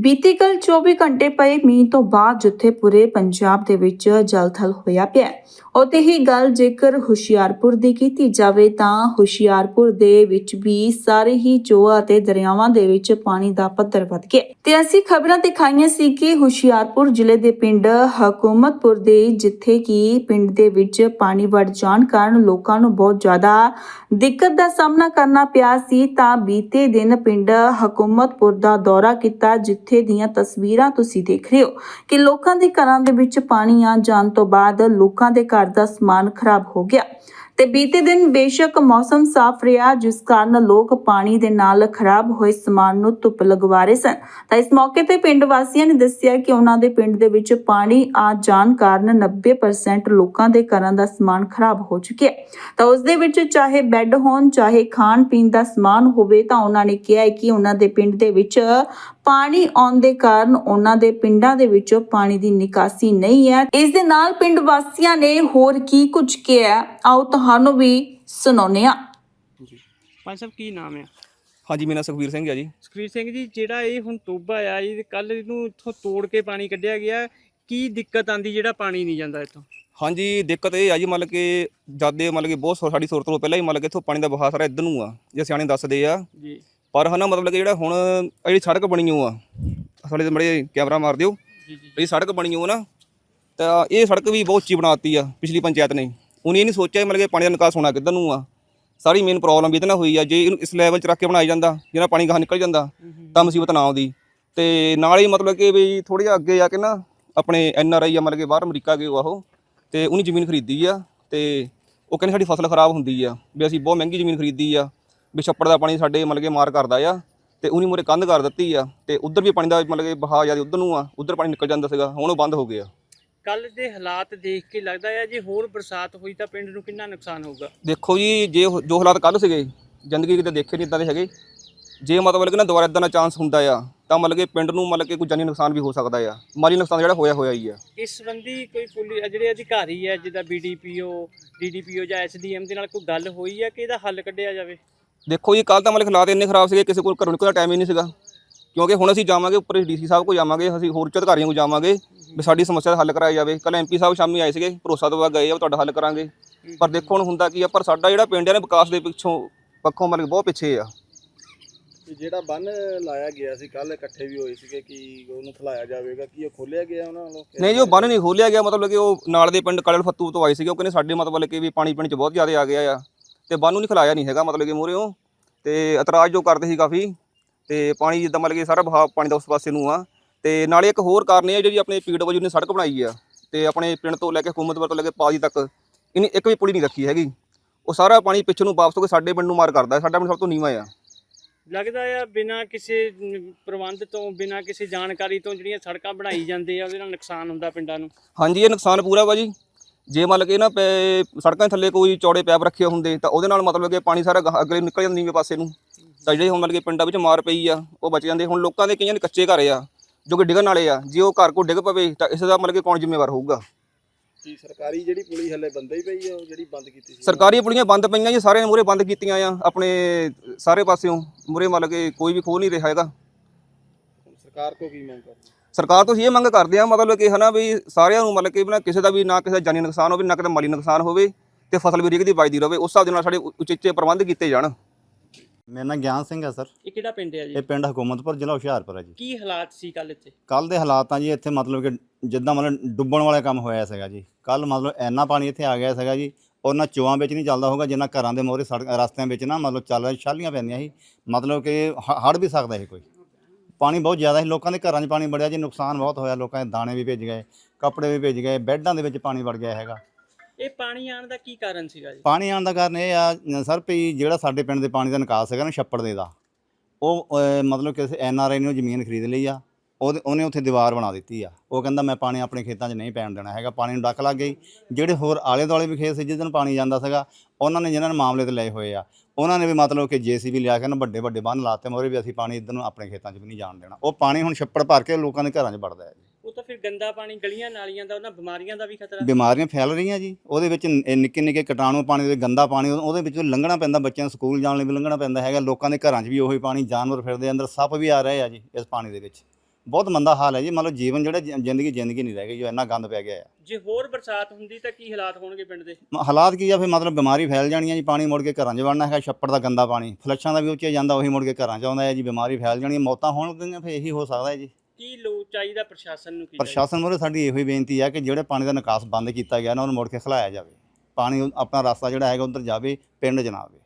ਬੀਤੇ ਕੱਲ 24 ਘੰਟੇ ਪਏ ਮੀਂਹ ਤੋਂ ਬਾਅਦ ਜਿੱਥੇ ਪੂਰੇ ਪੰਜਾਬ ਦੇ ਵਿੱਚ ਜਲਥਲ ਹੋਇਆ ਪਿਆ ਹੈ, ਹੀ ਗੱਲ ਜੇਕਰ ਹੁਸ਼ਿਆਰਪੁਰ ਦੀ ਕੀਤੀ ਜਾਵੇ ਤਾਂ ਹੁਸ਼ਿਆਰਪੁਰ ਦੇ ਵਿੱਚ ਵੀ ਸਾਰੇ ਹੀ ਜੋਆ ਅਤੇ ਦਰਿਆਵਾਂ ਦੇ ਵਿੱਚ ਪਾਣੀ ਦਾ ਪੱਧਰ ਵੱਧ ਗਿਆ ਤੇ ਅਸੀਂ ਖਬਰਾਂ ਦਿਖਾਈਆਂ ਸੀ ਕਿ ਹੁਸ਼ਿਆਰਪੁਰ ਜ਼ਿਲ੍ਹੇ ਦੇ ਪਿੰਡ ਹਕੂਮਤਪੁਰ ਦੇ ਜਿੱਥੇ ਕਿ ਪਿੰਡ ਦੇ ਵਿੱਚ ਪਾਣੀ ਵੜ ਜਾਣ ਕਾਰਨ ਲੋਕਾਂ ਨੂੰ ਬਹੁਤ ਜ਼ਿਆਦਾ ਦਿੱਕਤ ਦਾ ਸਾਹਮਣਾ ਕਰਨਾ ਪਿਆ ਸੀ ਤਾਂ ਬੀਤੇ ਦਿਨ ਪਿੰਡ ਹਕੂਮਤਪੁਰ ਦਾ ਦੌਰਾ ਕੀਤਾ ਜਿੱਥੇ ਦੀਆਂ ਤਸਵੀਰਾਂ ਤੁਸੀਂ ਦੇਖ ਰਹੇ ਹੋ ਕਿ ਲੋਕਾਂ ਦੇ ਘਰਾਂ ਦੇ ਵਿੱਚ ਪਾਣੀ ਆ ਜਾਣ ਤੋਂ ਬਾਅਦ ਲੋਕਾਂ ਦੇ ਘਰ ਦਾ ਸਮਾਨ ਖਰਾਬ ਹੋ ਗਿਆ। ਤੇ ਬੀਤੇ ਦਿਨ ਬੇਸ਼ੱਕ ਮੌਸਮ ਸਾਫ਼ ਰਿਹਾ, ਜਿਸ ਕਾਰਨ ਲੋਕ ਪਾਣੀ ਦੇ ਨਾਲ ਖਰਾਬ ਹੋਏ ਸਮਾਨ ਨੂੰ ਧੁੱਪ ਲਗਵਾ ਰਹੇ ਸਨ। ਤਾਂ ਇਸ ਮੌਕੇ ਤੇ ਪਿੰਡ ਵਾਸੀਆਂ ਨੇ ਦੱਸਿਆ ਕਿ ਉਹਨਾਂ ਦੇ ਪਿੰਡ ਦੇ ਵਿੱਚ ਪਾਣੀ ਆ ਜਾਣ ਕਾਰਨ 90% ਲੋਕਾਂ ਦੇ ਘਰਾਂ ਦਾ ਸਮਾਨ ਖਰਾਬ ਹੋ ਚੁੱਕਿਆ ਤਾਂ ਉਸ ਦੇ ਵਿੱਚ ਚਾਹੇ ਬੈੱਡ ਹੋਣ, ਚਾਹੇ ਖਾਣ ਪੀਣ ਦਾ ਸਮਾਨ ਹੋਵੇ ਤਾਂ ਉਹਨਾਂ ਨੇ ਕਿਹਾ ਹੈ ਕਿ ਉਹਨਾਂ ਦੇ ਪਿੰਡ ਦੇ ਵਿੱਚ ਪਾਣੀ ਆਉਣ ਦੇ ਕਾਰਨ ਉਹਨਾਂ ਦੇ ਪਿੰਡਾਂ ਦੇ ਵਿੱਚੋਂ ਪਾਣੀ ਦੀ ਨਿਕਾਸੀ ਨਹੀਂ ਹੈ। ਇਸ ਦੇ ਨਾਲ ਪਿੰਡ ਵਾਸੀਆਂ ਨੇ ਹੋਰ ਕੀ ਕੁਝ ਕਿਹਾ ਆਓ ਤੁਹਾਨੂੰ ਵੀ ਸੁਣਾਉਂਦੇ ਹਾਂ। ਜੀ। ਪੰਜ ਸਾਹਿਬ ਕੀ ਨਾਮ ਹੈ? ਹਾਂਜੀ ਮੇਰਾ ਸੁਖਵੀਰ ਸਿੰਘ ਹੈ ਜੀ। ਸੁਖਵੀਰ ਸਿੰਘ ਜੀ ਜਿਹੜਾ ਇਹ ਹੁਣ ਟੋਬਾ ਆ ਇਹ ਕੱਲ ਇਹਨੂੰ ਇੱਥੋਂ ਤੋੜ ਕੇ ਪਾਣੀ ਕੱਢਿਆ ਗਿਆ। ਕੀ ਦਿੱਕਤ ਆਂਦੀ ਜਿਹੜਾ ਪਾਣੀ ਨਹੀਂ ਜਾਂਦਾ ਇੱਥੋਂ? ਹਾਂਜੀ ਦਿੱਕਤ ਇਹ ਆ ਜੀ ਮਤਲਬ ਕਿ ਜਾਦੇ ਮਤਲਬ ਕਿ ਬਹੁਤ ਸਾਡੀ ਸੁਰਤ ਤੋਂ ਪਹਿਲਾਂ ਹੀ ਮਤਲਬ ਕਿ ਇੱਥੋਂ ਪਾਣੀ ਦਾ ਵਹਾਅ ਸਾਰਾ ਇੱਧਰ ਨੂੰ ਆ। ਜੇ ਸਿਆਣੇ ਦੱਸਦੇ ਆ ਜੀ। ਪਰ ਹਨਾ ਮਤਲਬ ਕਿ ਜਿਹੜਾ ਹੁਣ ਜਿਹੜੀ ਸੜਕ ਬਣੀ ਹੋ ਆ ਸਾਡੇ ਤੇ ਮੜੇ ਕੈਮਰਾ ਮਾਰ ਦਿਓ। ਜੀ ਜੀ ਇਹ ਸੜਕ ਬਣੀ ਹੋ ਨਾ ਤਾਂ ਇਹ ਸੜਕ ਵੀ ਬਹੁਤ ਉੱਚੀ ਬਣਾਤੀ ਆ ਪਿਛਲੀ ਪੰਚਾਇਤ ਨੇ। ਉਹਨੇ ਇਹ ਨਹੀਂ ਸੋਚਿਆ ਮਤਲਬ ਕਿ ਪਾਣੀ ਦਾ ਨਿਕਾਸ ਹੋਣਾ ਕਿੱਧਰ ਨੂੰ ਆ। ਸਾਰੀ ਮੇਨ ਪ੍ਰੋਬਲਮ ਵੀ ਇਹਦੇ ਨਾਲ ਹੋਈ ਆ ਜੇ ਇਹਨੂੰ ਇਸ ਲੈਵਲ 'ਚ ਰੱਖ ਕੇ ਬਣਾਇਆ ਜਾਂਦਾ ਜਿਹੜਾ ਪਾਣੀ ਗਾਹ ਨਿਕਲ ਜਾਂਦਾ ਤਾਂ ਮੁਸੀਬਤ ਨਾ ਆਉਂਦੀ। ਤੇ ਨਾਲ ਹੀ ਮਤਲਬ ਕਿ ਵੀ ਥੋੜੀ ਜਿਹਾ ਅੱਗੇ ਜਾ ਕੇ ਨਾ ਆਪਣੇ ਐਨ ਆਰ ਆਈ ਆ ਮਤਲਬ ਕਿ ਬਾਹਰ ਅਮਰੀਕਾ ਗਏ ਉਹ ਉਹ ਤੇ ਉਹਨੇ ਜ਼ਮੀਨ ਖਰੀਦੀ ਆ ਤੇ ਉਹ ਕਹਿੰਦੇ ਸਾਡੀ ਫਸਲ ਖਰਾਬ ਹੁੰਦੀ ਆ ਵੀ ਅਸੀਂ ਬਹੁਤ ਮਹਿੰਗੀ ਜ਼ਮੀਨ ਖਰੀਦੀ ਆ। ਵੀ ਛੱਪੜ ਦਾ ਪਾਣੀ ਸਾਡੇ ਮਤਲਬ ਕਿ ਮਾਰ ਕਰਦਾ ਆ ਤੇ ਉਹਨੇ ਮੂਹਰੇ ਕੰਧ ਕਰ ਦਿੱਤੀ ਆ ਤੇ ਉਧਰ ਵੀ ਪਾਣੀ ਦਾ ਮਤਲਬ ਕਿ ਬਹਾਅ ਜ਼ਿਆਦਾ ਉਧਰ ਨੂੰ ਆ ਉਧਰ ਪਾਣੀ ਨਿਕਲ ਜਾਂਦਾ ਸੀਗਾ ਹੁਣ ਉਹ ਬੰਦ ਹੋ ਗਿਆ। ਕੱਲ ਦੇ ਹਾਲਾਤ ਦੇਖ ਕੇ ਲੱਗਦਾ ਹੈ ਜੇ ਹੋਰ ਬਰਸਾਤ ਹੋਈ ਤਾਂ ਪਿੰਡ ਨੂੰ ਕਿੰਨਾ ਨੁਕਸਾਨ ਹੋਊਗਾ? ਦੇਖੋ ਜੀ ਜੇ ਉਹ- ਜੋ ਹਾਲਾਤ ਕੱਲ ਸੀਗੇ ਜ਼ਿੰਦਗੀ ਕਿਤੇ ਦੇਖੇ ਨਹੀਂ ਇਦਾਂ ਦੇ ਹੈਗੇ। ਜੇ ਮਤਲਬ ਕਿ ਨਾ ਦੁਬਾਰਾ ਇਦਾਂ ਦਾ ਚਾਂਸ ਹੁੰਦਾ ਆ ਤਾਂ ਮਤਲਬ ਕਿ ਪਿੰਡ ਨੂੰ ਮਤਲਬ ਕਿ ਕੋਈ ਜਾਨੀ ਨੁਕਸਾਨ ਵੀ ਹੋ ਸਕਦਾ ਆ। ਮਾਲੀ ਨੁਕਸਾਨ ਜਿਹੜਾ ਹੋਇਆ ਹੋਇਆ ਹੀ ਆ। ਇਸ ਸੰਬੰਧੀ ਕੋਈ ਪੁਲਿਸ ਜਿਹੜੇ ਅਧਿਕਾਰੀ ਹੈ ਜਿੱਦਾਂ ਬੀਡੀਪੀਓ ਡੀਡੀਪੀਓ ਜਾਂ ਐਸਡੀਐਮ ਦੇ ਨਾਲ ਕੋਈ ਗੱਲ ਹੋਈ ਹੈ ਕਿ ਇਹਦਾ ਹੱਲ ਕੱਢਿਆ ਜਾਵੇ? ਦੇਖੋ ਜੀ ਕੱਲ ਤਾਂ ਮਤਲਬ ਹਾਲਾਤ ਇੰਨੇ ਖਰਾਬ ਸੀਗੇ ਕਿਸੇ ਕੋਲ ਘਰੋਂ ਨਿਕਲਣ ਦਾ ਟਾਈਮ ਹੀ ਨਹੀਂ ਸੀਗਾ। ਕਿਉਂਕਿ ਹੁਣ ਅਸੀਂ ਜਾਵਾਂਗੇ ਉੱਪਰ ਡੀਸੀ ਸਾਹਿਬ ਕੋਲ ਜਾਵਾਂਗੇ ਅਸੀਂ ਹੋਰ ਉੱਚ ਅਧਿਕਾਰੀਆਂ ਕੋਲ ਜਾਵਾਂਗੇ ਵੀ ਸਾਡੀ ਸਮੱਸਿਆ ਦਾ ਹੱਲ ਕਰਾਇਆ ਜਾਵੇ। ਕੱਲ ਐਮਪੀ ਸਾਹਿਬ ਸ਼ਾਮੀ ਆਏ ਸੀਗੇ ਭਰੋਸਾ ਦਵਾ ਗਏ ਆ ਤੁਹਾਡਾ ਹੱਲ ਕਰਾਂਗੇ। ਪਰ ਦੇਖੋ ਹੁਣ ਹੁੰਦਾ ਕੀ ਆ ਪਰ ਸਾਡਾ ਜਿਹੜਾ ਪਿੰਡ ਹੈ ਨਾ ਵਿਕਾਸ ਦੇ ਪਿੱਛੋਂ ਪੱਖੋਂ ਮਤਲਬ ਬਹੁਤ ਪਿੱਛੇ ਆ। ਤੇ ਜਿਹੜਾ ਬੰਨ ਲਾਇਆ ਗਿਆ ਸੀ ਕੱਲ ਇਕੱਠੇ ਵੀ ਹੋਏ ਸੀਗੇ ਕਿ ਉਹਨੂੰ ਖਲਾਇਆ ਜਾਵੇਗਾ ਕੀ ਉਹ ਖੋਲਿਆ ਗਿਆ ਉਹਨਾਂ ਵੱਲੋਂ? ਨਹੀਂ ਜੀ ਉਹ ਬੰਨ ਨਹੀਂ ਖੋਲਿਆ ਗਿਆ ਮਤਲਬ ਕਿ ਉਹ ਨਾਲ ਦੇ ਪਿੰਡ ਕਾਲੜ ਫੱਤੂ ਤੋਂ ਆਏ ਸੀਗੇ। ਉਹ ਕਹਿੰਦੇ ਸਾਡੇ ਮਤਲਬ ਕਿ ਵੀ ਪਾਣੀ ਪਿੰਡ 'ਚ ਬਹੁਤ ਜ਼ਿਆਦਾ ਆ ਗਿਆ ਆ। ਤੇ ਬੰਨ ਨੂੰ ਨਹੀਂ ਖਲਾਇਆ ਨਹੀਂ ਹੈਗਾ ਮਤਲਬ ਕਿ ਮੂਹਰੇ। ਤੇ ਇਤਰਾਜ਼ ਜੋ ਕਰਦੇ ਸੀ ਕਾਫੀ ਤੇ ਪਾਣੀ ਜਿੱਦਾਂ ਮਤਲਬ ਕਿ ਸਾਰਾ ਬਹਾਅ ਪਾਣੀ ਦਾ ਉਸ ਪਾਸੇ ਨੂੰ ਆ। ਤੇ ਨਾਲੇ ਇੱਕ ਹੋਰ ਕਾਰਨ ਇਹ ਆ ਜਿਹੜੀ ਆਪਣੇ ਪੀਡਬਲਯੂ ਨੇ ਸੜਕ ਬਣਾਈ ਆ ਤੇ ਆਪਣੇ ਪਿੰਡ ਤੋਂ ਲੈ ਕੇ ਹਕੂਮਤਪੁਰ ਤੋਂ ਲੈ ਕੇ ਪਾਜੀ ਤੱਕ ਇਹਨੇ ਇੱਕ ਵੀ ਪੁਲੀ ਨਹੀਂ ਰੱਖੀ ਹੈਗੀ। ਉਹ ਸਾਰਾ ਪਾਣੀ ਪਿੱਛੇ ਨੂੰ ਵਾਪਸ ਹੋ ਕੇ ਸਾਡੇ ਪਿੰਡ ਨੂੰ ਮਾਰ ਕਰਦਾ ਹੈ। ਸਾਡਾ ਪਿੰਡ ਸਭ ਤੋਂ ਨੀਵਾਂ ਆ। ਲੱਗਦਾ ਆ ਬਿਨਾਂ ਕਿਸੇ ਪ੍ਰਬੰਧ ਤੋਂ ਬਿਨਾਂ ਕਿਸੇ ਜਾਣਕਾਰੀ ਤੋਂ ਜਿਹੜੀਆਂ ਸੜਕਾਂ ਬਣਾਈ ਜਾਂਦੇ ਆ ਉਹਦੇ ਨਾਲ ਨੁਕਸਾਨ ਹੁੰਦਾ ਪਿੰਡਾਂ ਨੂੰ? ਹਾਂਜੀ ਇਹ ਨੁਕਸਾਨ ਪੂਰਾ ਵਾ ਜੀ। ਜੇ ਮੰਨ ਕੇ ਨਾ ਪੈ- ਸੜਕਾਂ ਦੇ ਥੱਲੇ ਕੋਈ ਚੌੜੇ ਪੈਪ ਰੱਖੇ ਹੁੰਦੇ ਤਾਂ ਉਹਦੇ ਨਾਲ ਮਤਲਬ ਕਿ ਪਾਣੀ ਸਾਰਾ ਗਾਹਾਂ ਅੱਗੇ ਨਿਕਲ ਜਾਂਦਾ ਨੀਵੇਂ ਪਾਸੇ ਨੂੰ। ਤਾਂ ਜਿਹੜੇ ਹੁਣ ਮਤਲਬ ਕਿ ਪਿੰਡਾਂ ਵਿੱਚ ਮਾਰ ਪਈ ਆ ਉਹ ਬਚ ਜਾਂਦੇ। ਹੁਣ ਲੋਕਾਂ ਦੇ ਕਈਆਂ ਦੇ ਕੱਚੇ ਘਰ ਆ ਜੋ ਕਿ ਡਿੱਗਣ ਵਾਲੇ ਆ ਜੇ ਉਹ ਘਰ ਕੋ ਡਿੱਗ ਪਵੇ ਤਾਂ ਇਸ ਦਾ ਮਤਲਬ ਕਿ ਕੌਣ ਜ਼ਿੰਮੇਵਾਰ ਹੋਊਗਾ? ਕੀ ਸਰਕਾਰੀ ਜਿਹੜੀ ਪੁਲੀ ਹੱਲੇ ਬੰਦ ਹੀ ਪਈ ਆ ਉਹ ਜਿਹੜੀ ਬੰਦ ਕੀਤੀ ਸੀ। ਸਰਕਾਰੀ ਪੁਲੀਆਂ ਬੰਦ ਪਈਆਂ ਜੀ ਸਾਰੇ ਮੂਰੇ ਬੰਦ ਕੀਤੀਆਂ ਆ ਆਪਣੇ ਸਾਰੇ ਪਾਸਿਓਂ। ਮੂਰੇ ਮਤਲਬ ਕਿ ਕੋਈ ਵੀ ਖੋਲ ਨਹੀਂ ਰਿਹਾ ਹੈਗਾ। ਹੁਣ ਸਰਕਾਰ ਕੋ ਕੀ ਮੰਗ ਕਰਦੀ? ਸਰਕਾਰ ਤੋਂ ਅਸੀਂ ਇਹ ਮੰਗ ਕਰਦੇ ਆ ਮਤਲਬ ਕਿ ਹਨਾ ਵੀ ਸਾਰਿਆਂ ਨੂੰ ਮਤਲਬ ਕਿ ਨਾ ਕਿਸੇ ਦਾ ਵੀ ਨਾ ਕਿਸੇ ਦਾ ਜਾਨੀ ਨੁਕਸਾਨ ਹੋਵੇ ਨਾ ਕਿਸੇ ਦਾ ਮਾਲੀ ਨੁਕਸਾਨ ਹੋਵੇ ਤੇ ਫਸਲ ਵੀ ਰਿਗਦੀ ਬਚਦੀ ਰਹੇ ਉਸ ਹਿਸਾਬ ਦੇ ਨਾਲ ਸਾਡੇ ਉਚੇਚੇ ਪ੍ਰਬੰਧ ਕੀਤੇ ਜਾਣ। ਮੇਰਾ ਨਾਮ ਗਿਆਨ ਸਿੰਘ ਹੈ ਸਰ। ਇਹ ਕਿਹੜਾ ਪਿੰਡ ਹੈ ਜੀ? ਇਹ ਪਿੰਡ ਹਕੂਮਤਪੁਰ ਜ਼ਿਲ੍ਹਾ ਹੁਸ਼ਿਆਰਪੁਰ ਹੈ ਜੀ। ਕੀ ਹਾਲਾਤ ਸੀ ਕੱਲ ਇੱਥੇ? ਕੱਲ ਦੇ ਹਾਲਾਤਾਂ ਜੀ ਇੱਥੇ ਮਤਲਬ ਕਿ ਜਿੱਦਾਂ ਮਤਲਬ ਡੁੱਬਣ ਵਾਲਾ ਕੰਮ ਹੋਇਆ ਸੀਗਾ ਜੀ। ਕੱਲ ਮਤਲਬ ਇੰਨਾ ਪਾਣੀ ਇੱਥੇ ਆ ਗਿਆ ਸੀਗਾ ਜੀ ਉਹਨਾਂ ਚੋਆਂ ਵਿੱਚ ਨਹੀਂ ਚੱਲਦਾ ਹੋਊਗਾ ਜਿੰਨਾ ਘਰਾਂ ਦੇ ਮੋਹਰੇ ਸੜਕ ਰਸਤਿਆਂ ਵਿੱਚ ਨਾ ਮਤਲਬ ਚੱਲ ਰਿਹਾ ਛਾਲੀਆਂ ਪੈਂਦੀਆਂ ਸੀ। ਮਤਲਬ ਕਿ ਹੜ ਵੀ ਸਕਦਾ ਸੀ ਕੋਈ। ਪਾਣੀ ਬਹੁਤ ਜ਼ਿਆਦਾ ਸੀ ਲੋਕਾਂ ਦੇ ਘਰਾਂ 'ਚ ਪਾਣੀ ਵੜਿਆ ਜੀ ਨੁਕਸਾਨ ਬਹੁਤ ਹੋਇਆ ਲੋਕਾਂ ਦੇ ਦਾਣੇ ਵੀ ਭੇਜ ਗਏ ਕੱਪੜੇ ਵੀ ਭੇਜ ਗਏ ਬੈੱਡਾਂ ਦੇ ਵਿੱਚ ਪਾਣੀ ਵੜ ਗਿਆ ਹੈਗਾ। ਇਹ ਪਾਣੀ ਆਉਣ ਦਾ ਕੀ ਕਾਰਨ ਸੀਗਾ ਜੀ? ਪਾਣੀ ਆਉਣ ਦਾ ਕਾਰਨ ਇਹ ਆ ਸਰ ਵੀ ਜਿਹੜਾ ਸਾਡੇ ਪਿੰਡ ਦੇ ਪਾਣੀ ਦਾ ਨਿਕਾਸ ਹੈਗਾ ਨਾ ਛੱਪੜ ਦੇ ਦਾ ਉਹ ਅਹ, ਮਤਲਬ ਕਿਸੇ ਐਨ ਆਰ ਆਈ ਨੇ ਜ਼ਮੀਨ ਖਰੀਦ ਲਈ ਆ ਉਹਦੇ ਉਹਨੇ ਉੱਥੇ ਦੀਵਾਰ ਬਣਾ ਦਿੱਤੀ ਆ। ਉਹ ਕਹਿੰਦਾ ਮੈਂ ਪਾਣੀ ਆਪਣੇ ਖੇਤਾਂ 'ਚ ਨਹੀਂ ਪੈਣ ਦੇਣਾ ਹੈਗਾ ਪਾਣੀ ਨੂੰ ਡੱਕ ਲੱਗ ਗਈ। ਜਿਹੜੇ ਹੋਰ ਆਲੇ ਦੁਆਲੇ ਵੀ ਖੇਤ ਸੀ ਜਿਸ ਦਿਨ ਪਾਣੀ ਜਾਂਦਾ ਸੀਗਾ ਉਹਨਾਂ ਨੇ ਜਿਨ੍ਹਾਂ ਨੇ ਮਾਮਲੇ ਤੇ ਲਏ ਹੋਏ ਆ ਉਹਨਾਂ ਨੇ ਵੀ ਮਤਲਬ ਕਿ ਜੀਸੀਬੀ ਲਿਆ ਕੇ ਨਾ ਵੱਡੇ ਵੱਡੇ ਬੰਨ ਲਾਤੇ ਮੋਰੇ ਵੀ ਅਸੀਂ ਪਾਣੀ ਇੱਧਰ ਨੂੰ ਆਪਣੇ ਖੇਤਾਂ 'ਚ ਵੀ ਨਹੀਂ ਜਾਣ ਦੇਣਾ। ਉਹ ਪਾਣੀ ਹੁਣ ਛੱਪੜ ਭਰ ਕੇ ਲੋਕਾਂ ਦੇ ਘਰਾਂ 'ਚ ਵੜਦਾ ਹੈ ਜੀ। ਉਹ ਤਾਂ ਫਿਰ ਗੰਦਾ ਪਾਣੀ ਗਲੀਆਂ ਨਾਲੀਆਂ ਦਾ ਉਹਨਾਂ ਬਿਮਾਰੀਆਂ ਦਾ ਵੀ ਖਤਰਾ। ਬਿਮਾਰੀਆਂ ਫੈਲ ਰਹੀਆਂ ਜੀ। ਉਹਦੇ ਵਿੱਚ ਨਿੱਕੇ ਨਿੱਕੇ ਕੀਟਾਣੂ ਪਾਣੀ ਦੇ ਗੰਦਾ ਪਾਣੀ ਉਹ- ਉਹਦੇ ਵਿੱਚੋਂ ਲੰਘਣਾ ਪੈਂਦਾ ਬੱਚਿਆਂ ਨੂੰ ਸਕੂਲ ਜਾਣ ਲਈ ਵੀ ਲੰਘਣਾ ਪੈਂਦਾ ਹੈਗਾ ਲੋਕਾਂ ਦੇ ਘਰਾਂ 'ਚ ਵੀ ਉਹੀ ਪਾਣੀ ਜਾਨਵਰ ਫਿਰਦੇ ਅੰਦਰ ਸੱਪ ਵੀ ਆ ਰਹੇ ਆ ਜੀ ਇਸ ਪਾਣੀ ਦੇ ਵਿੱਚ। ਬਹੁਤ ਮੰਦਾ ਹਾਲ ਹੈ ਜੀ। ਮਤਲਬ ਜੀਵਨ ਜਿਹੜਾ ਜ- ਜ਼ਿੰਦਗੀ ਜ਼ਿੰਦਗੀ ਨਹੀਂ ਰਹਿ ਗਈ ਜੋ ਇੰਨਾ ਗੰਦ ਪੈ ਗਿਆ ਹੈ। ਜੇ ਹੋਰ ਬਰਸਾਤ ਹੁੰਦੀ ਤਾਂ ਕੀ ਹਾਲਾਤ ਹੋਣਗੇ ਪਿੰਡ ਦੇ? ਮ- ਹਾਲਾਤ ਕੀ ਆ? ਫਿਰ ਮਤਲਬ ਬਿਮਾਰੀ ਫੈਲ ਜਾਣੀ ਹੈ ਜੀ ਪਾਣੀ ਮੁੜ ਕੇ ਘਰਾਂ 'ਚ ਵੜਨਾ ਹੈਗਾ ਛੱਪੜ ਦਾ ਗੰਦਾ ਪਾਣੀ। ਫਲੱਸ਼ਾਂ ਦਾ ਵੀ ਉੱਚੇ ਜਾਂਦਾ ਉਹੀ ਮੁੜ ਕੇ ਘਰਾਂ 'ਚ ਆਉਂਦਾ ਹੈ ਜੀ ਬਿਮਾਰੀ ਫੈਲ ਜਾਣੀ ਹੈ ਮੌਤਾਂ ਹੋਣਗੀਆਂ ਫਿਰ ਇਹੀ ਹੋ ਸਕਦਾ ਹੈ ਜੀ। ਕੀ ਲੋ ਚਾਹੀਦਾ ਪ੍ਰਸ਼ਾਸਨ ਨੂੰ ਕੀ ਚਾਹੀਦਾ? ਪ੍ਰਸ਼ਾਸਨ ਵੱਲੋਂ ਸਾਡੀ ਇਹੋ ਹੀ ਬੇਨਤੀ ਹੈ ਕਿ ਜਿਹੜੇ ਪਾਣੀ ਦਾ ਨਿਕਾਸ ਬੰਦ ਕੀਤਾ ਗਿਆ ਨਾ ਉਹਨੂੰ ਮੁੜ ਕੇ ਖਲਾਇਆ ਜਾਵੇ। ਪਾਣੀ ਆਪਣਾ ਰਸਤਾ ਜਿਹੜਾ ਹੈਗਾ ਉਧਰ ਜਾਵੇ ਪਿੰਡ 'ਚ ਨਾ ਆਵੇ।